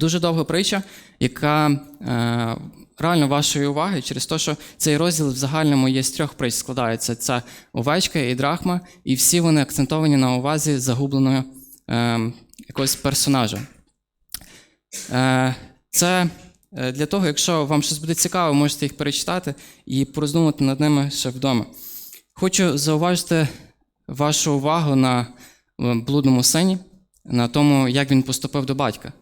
дуже довга притча, яка е, реально вашої уваги через те, що цей розділ в загальному є з трьох притч складається: це овечка і драхма, і всі вони акцентовані на увазі загубленого е, якогось персонажа. Е, це е, для того, якщо вам щось буде цікаво, можете їх перечитати і пороздумати над ними ще вдома. Хочу зауважити вашу увагу на е, блудному сині, на тому, як він поступив до батька.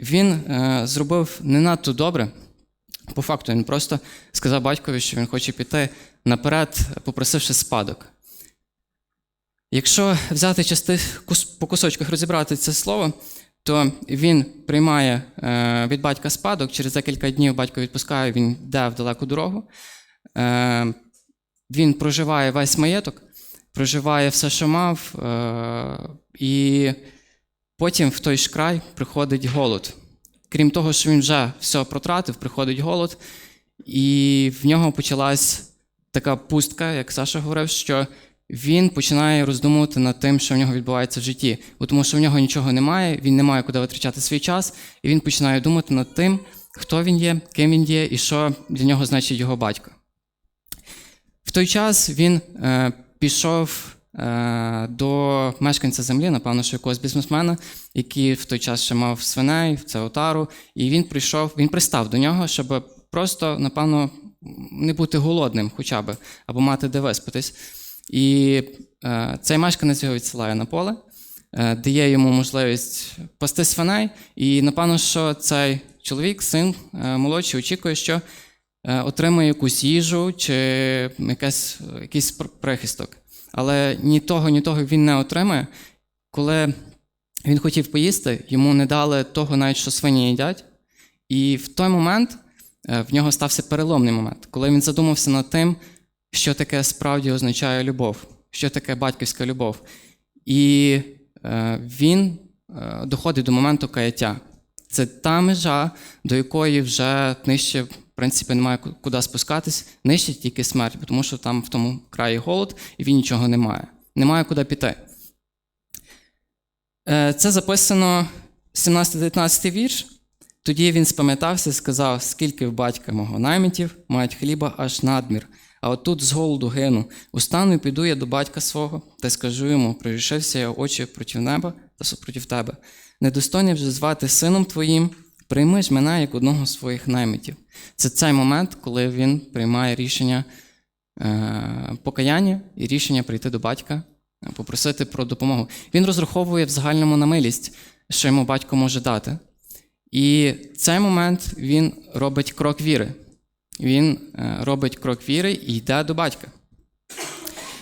Він е, зробив не надто добре. По факту, він просто сказав батькові, що він хоче піти наперед, попросивши спадок. Якщо взяти части по кусочках розібрати це слово, то він приймає е, від батька спадок, через декілька днів батько відпускає, він йде в далеку дорогу. Е, він проживає весь маєток, проживає все, що мав, е, і потім в той ж край приходить голод. Крім того, що він вже все протратив, приходить голод, і в нього почалась така пустка, як Саша говорив, що він починає роздумувати над тим, що в нього відбувається в житті. Бо тому що в нього нічого немає, він не має куди витрачати свій час, і він починає думати над тим, хто він є, ким він є і що для нього значить його батько. В той час він е, пішов до мешканця землі, напевно, що якогось бізнесмена, який в той час ще мав свиней, це отару, і він прийшов, він пристав до нього, щоб просто, напевно, не бути голодним хоча б, або мати де виспатись. І е, цей мешканець його відсилає на поле, е, дає йому можливість пасти свиней, і напевно, що цей чоловік, син е, молодший, очікує, що е, отримає якусь їжу чи якась, якийсь пр- прихисток. Але ні того, ні того він не отримає. Коли він хотів поїсти, йому не дали того, навіть що свині їдять. І в той момент е, в нього стався переломний момент, коли він задумався над тим, що таке справді означає любов, що таке батьківська любов. І е, він е, доходить до моменту каяття. Це та межа, до якої вже нижче, в принципі, немає куди спускатись, нижче тільки смерть, тому що там в тому краї голод, і він нічого не має. Немає куди піти. Е, Це записано 17-19 вірш. Тоді він спам'ятався і сказав, скільки в батька мого наймітів мають хліба аж надмір. А отут з голоду гину. Устану і піду я до батька свого та скажу йому: прирішився я очі проти неба та супротив тебе. Недостойний вже звати сином твоїм, прийми ж мене як одного з своїх наймитів. Це цей момент, коли він приймає рішення е, покаяння і рішення прийти до батька, е, попросити про допомогу. Він розраховує в загальному на милість, що йому батько може дати. І цей момент він робить крок віри. Він е, робить крок віри і йде до батька.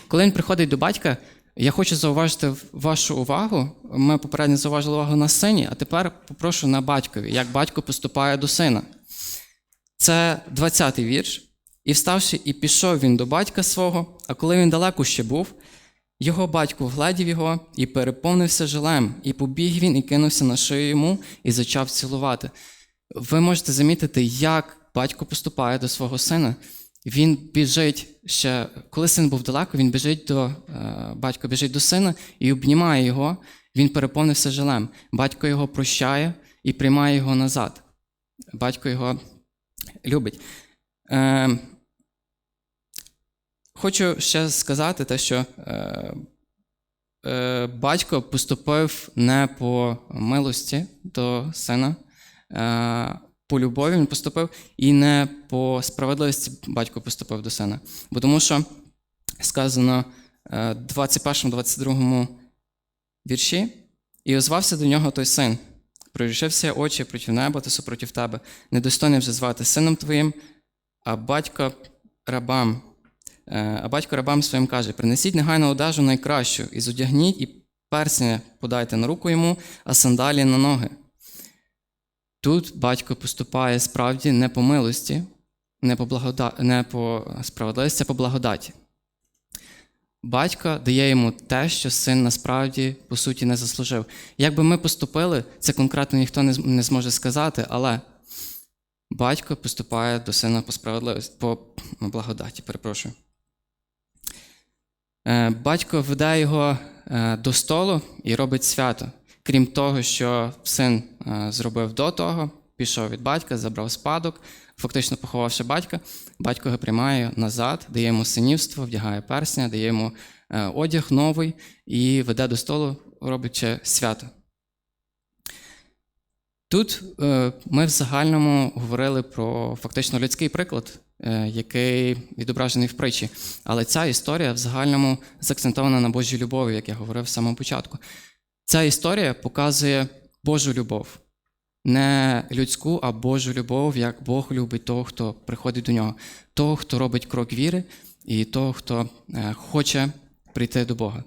Коли він приходить до батька, я хочу зауважити вашу увагу. Ми попередньо зауважили увагу на сині, а тепер попрошу на батькові, як батько поступає до сина. Це 20-й вірш. І вставши, і пішов він до батька свого, а коли він далеко ще був, його батько вгледів його і переповнився жалем, і побіг він і кинувся на шию йому і зачав цілувати. Ви можете замітити, як батько поступає до свого сина. Він біжить ще, коли син був далеко, він біжить до е, батько біжить до сина і обнімає його. Він переповнився жалем. Батько його прощає і приймає його назад. Батько його любить. Е, Хочу ще сказати те, що е, батько поступив не по милості до сина, по любові він поступив, і не по справедливості батько поступив до сина. Бо тому що сказано е, 21-22 вірші, і озвався до нього той син. Прорішився очі проти неба та супротив тебе. Недостойний вже звати сином твоїм, а батько рабам. Е, А батько рабам своїм каже: принесіть негайно одежу найкращу, і зодягніть, і персня подайте на руку йому, а сандалі на ноги. Тут батько поступає справді не по милості, не по, благода... не по справедливості, а по благодаті. Батько дає йому те, що син насправді по суті не заслужив. Як би ми поступили, це конкретно ніхто не зможе сказати, але батько поступає до сина по справедливості, по благодаті, перепрошую. Е, Батько веде його е, до столу і робить свято. Крім того, що син е, зробив до того, пішов від батька, забрав спадок, фактично поховавши батька, батько його приймає назад, дає йому синівство, вдягає персня, дає йому е, одяг новий і веде до столу, роблячи свято. Тут е, ми в загальному говорили про фактично людський приклад, який відображений в притчі. Але ця історія в загальному закцентована на Божій любові, як я говорив в самому початку. Ця історія показує Божу любов. Не людську, а Божу любов, як Бог любить того, хто приходить до нього, того, хто робить крок віри, і того, хто е, хоче прийти до Бога.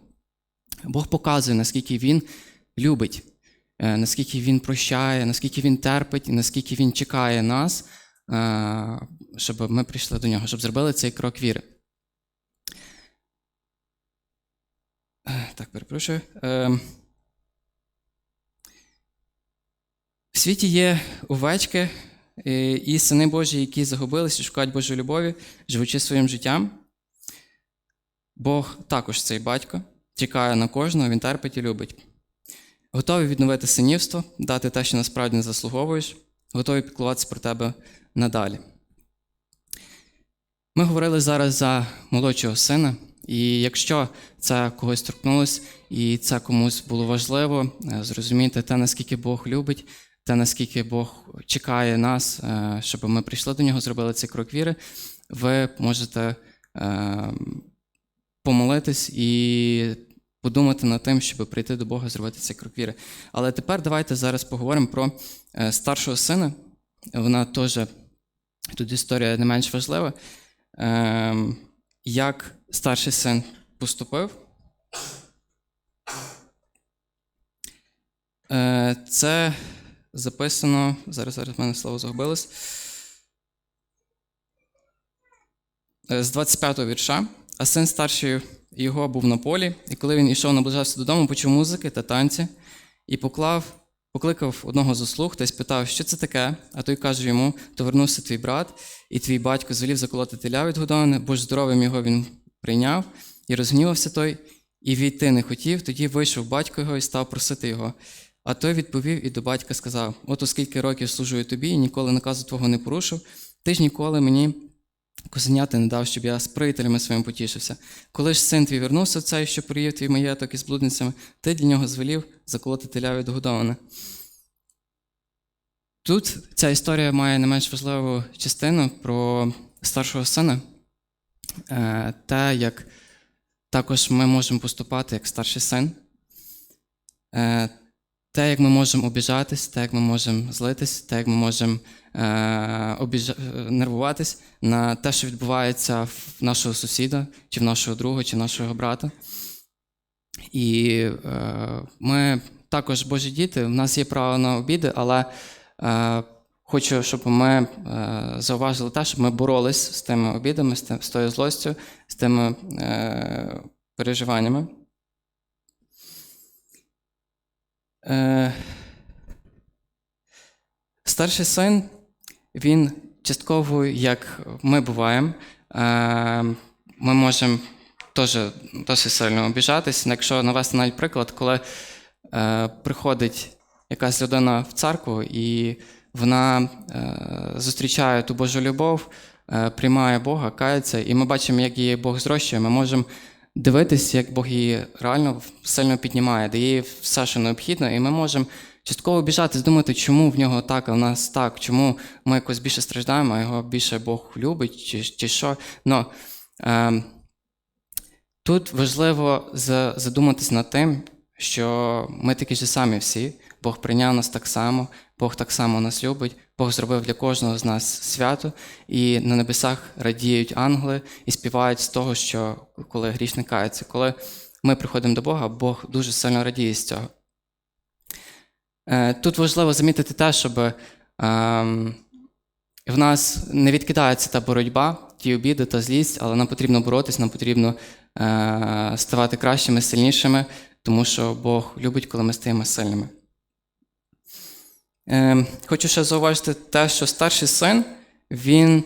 Бог показує, наскільки Він любить, е, наскільки Він прощає, наскільки Він терпить, наскільки Він чекає нас, е, щоб ми прийшли до нього, щоб зробили цей крок віри. Так, перепрошую. Е, В світі є овечки е, і сини Божі, які загубилися, шукають Божої любові, живучи своїм життям. Бог також цей батько, чекає на кожного, він терпить і любить. Готовий відновити синівство, дати те, що насправді не заслуговуєш, готовий піклуватися про тебе надалі. Ми говорили зараз за молодшого сина, і якщо це когось торкнулось, і це комусь було важливо, е, зрозуміти те, наскільки Бог любить, те, наскільки Бог чекає нас, е, щоб ми прийшли до нього, зробили цей крок віри, ви можете е, помолитись і подумати над тим, щоб прийти до Бога, зробити цей крок віри. Але тепер давайте зараз поговоримо про е, старшого сина. Вона теж тут історія не менш важлива. Як старший син поступив? Це записано. Зараз зараз в мене слово загубилось. Е, З 25-го вірша. А син старший його був на полі, і коли він ішов наближався додому, почув музики та танці, і поклав, покликав одного з слуг та й спитав, що це таке. А той каже йому: то вернувся твій брат, і твій батько звелів заколоти теля від годоване, бо ж здоровим його він прийняв, і розгнівався той, і війти не хотів. Тоді вийшов батько його і став просити його. А той відповів і до батька сказав: От оскільки років служую тобі, і ніколи наказу твого не порушив, ти ж ніколи мені козеняти не дав, щоб я з приятелями своїм потішився. Коли ж син твій вернувся цей, що приїв твій маєток із блудницями, ти для нього звелів заколоти теля відгодоване. Тут ця історія має не менш важливу частину про старшого сина, Е, те, як також ми можемо поступати як старший син, Е, те, як ми можемо обіжатись, те, як ми можемо злитись, те, як ми можемо е, обіжа... е, нервуватись на те, що відбувається в нашого сусіда, чи в нашого друга, чи в нашого брата. І е, ми також Божі діти, в нас є право на обіди, але е, хочу, щоб ми е, зауважили те, щоб ми боролись з тими обідами, з, тим, з тою злостю, з тими е, переживаннями. Е, Старший син, він частково, як ми буваємо, е, ми можемо теж досить сильно обіжатись. Якщо навести навіть приклад, коли е, приходить якась людина в церкву і вона е, зустрічає ту Божу любов, приймає Бога, кається, і ми бачимо, як її Бог зрощує, ми можемо дивитися, як Бог її реально сильно піднімає, дає їй все, що необхідно, і ми можемо частково біжати, думати, чому в нього так, а в нас так, чому ми якось більше страждаємо, а його більше Бог любить, чи, чи що. Но, е, тут важливо задуматись над тим, що ми такі ж самі всі, Бог прийняв нас так само, Бог так само нас любить, Бог зробив для кожного з нас свято, і на небесах радіють ангели і співають з того, що коли грішник кається. Коли ми приходимо до Бога, Бог дуже сильно радіє з цього. Е, Тут важливо замітити те, щоб ем, в нас не відкидається та боротьба, ті обіди та злість, але нам потрібно боротись, нам потрібно е, ставати кращими, сильнішими, тому що Бог любить, коли ми стаємо сильними. Е, хочу ще зауважити те, що старший син, він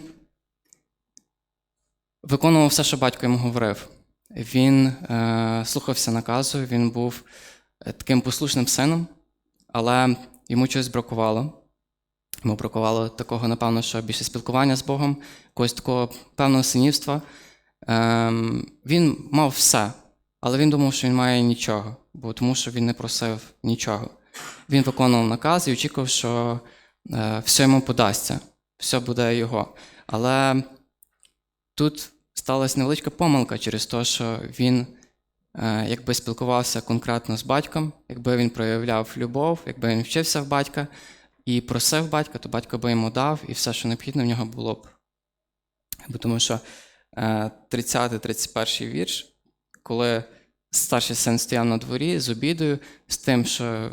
виконував все, що батько йому говорив. Він е, слухався наказу, він був е, таким послушним сином, але йому чогось бракувало. Йому бракувало такого, напевно, що більше спілкування з Богом, якогось такого певного синівства. Ем, він мав все, але він думав, що він має нічого, бо тому що він не просив нічого. Він виконував наказ і очікував, що е, все йому подасться, все буде його. Але тут сталася невеличка помилка через те, що він е, якби спілкувався конкретно з батьком, якби він проявляв любов, якби він вчився в батька і просив батька, то батько би йому дав, і все, що необхідно, в нього було б. Тому що е, 30-31 вірш, коли старший син стояв на дворі з обідою, з тим, що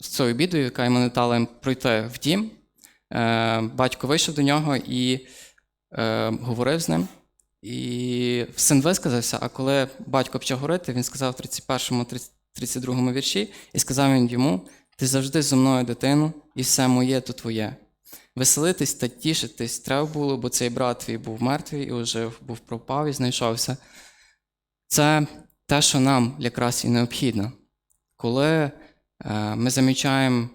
з цією обідою, яка йому не дала пройти в дім, е, батько вийшов до нього і е, говорив з ним. І син висказався, а коли батько почав говорити, він сказав в 31-му, 32-му вірші, і сказав він йому: Ти завжди зо мною, дитину, і все моє то твоє. Веселитись та тішитись треба було, бо цей брат твій був мертвий і ожив, був пропав і знайшовся. Це те, що нам якраз і необхідно. Коли е, ми замічаємо,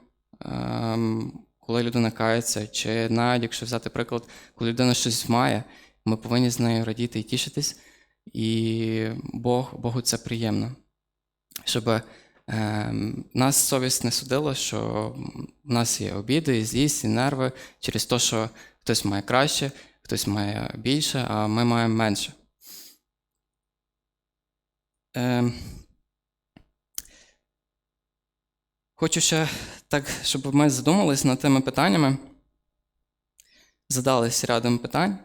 е, коли людина кається, чи навіть якщо взяти приклад, коли людина щось має, ми повинні з нею радіти і тішитись, і Бог, Богу це приємно. Щоб е, нас совість не судила, що в нас є обіди, і злість, і нерви через те, що хтось має краще, хтось має більше, а ми маємо менше. Е, хочу ще так, щоб ми задумались над тими питаннями, задались рядом питань.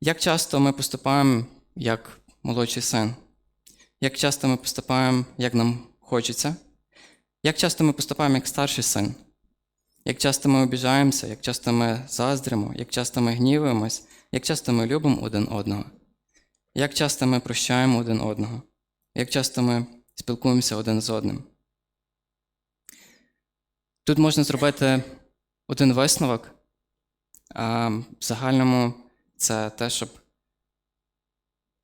Як часто ми поступаємо як молодший син? Як часто ми поступаємо, як нам хочеться? Як часто ми поступаємо як старший син? Як часто ми обіжаємося, як часто ми заздримо, як часто ми гнівуємось, як часто ми любимо один одного? Як часто ми прощаємо один одного? Як часто ми спілкуємося один з одним? Тут можна зробити один висновок. А в загальному це те, щоб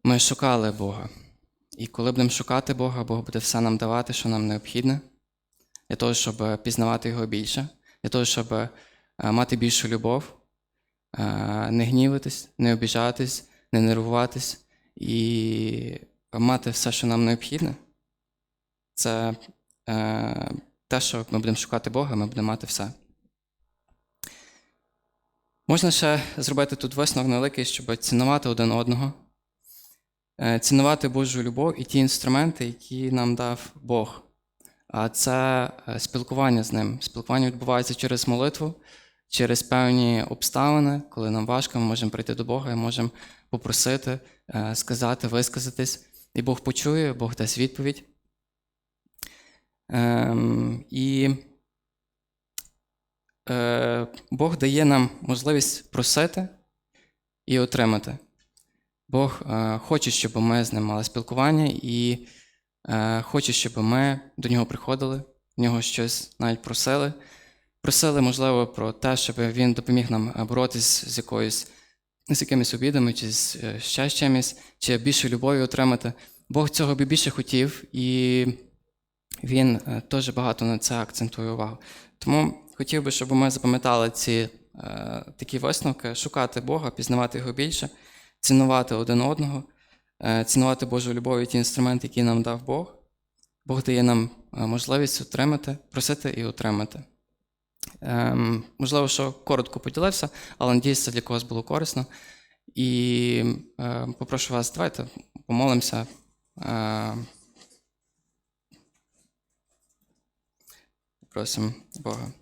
ми шукали Бога. І коли будемо шукати Бога, Бог буде все нам давати, що нам необхідне, для того, щоб пізнавати Його більше, для того, щоб е, мати більшу любов, е, не гнівитись, не обіжатись, не нервуватись і мати все, що нам необхідне. Це е, те, що ми будемо шукати Бога, ми будемо мати все. Можна ще зробити тут висновок невеликий, щоб цінувати один одного, е, цінувати Божу любов і ті інструменти, які нам дав Бог. А це е, спілкування з ним. Спілкування відбувається через молитву, через певні обставини, коли нам важко, ми можемо прийти до Бога і можемо попросити, сказати, висказатись. І Бог почує, Бог дасть відповідь. Ем, І е, Бог дає нам можливість просити і отримати. Бог е, хоче, щоб ми з ним мали спілкування, і е, хоче, щоб ми до нього приходили, в нього щось навіть просили. Просили, можливо, про те, щоб він допоміг нам е, боротись з якоюсь з якимись обідами, чи з ще чимось, чи більше любові отримати. Бог цього би більше хотів, і він е, теж багато на це акцентує увагу. Тому хотів би, щоб ми запам'ятали ці е, такі висновки, шукати Бога, пізнавати його більше, цінувати один одного, е, цінувати Божу любов і ті інструменти, які нам дав Бог. Бог дає нам можливість отримати, просити і отримати. Ем, можливо, що коротко поділився, але надіюсь, це для когось було корисно. І е, попрошу вас, давайте помолимося. Е, просимо Бога.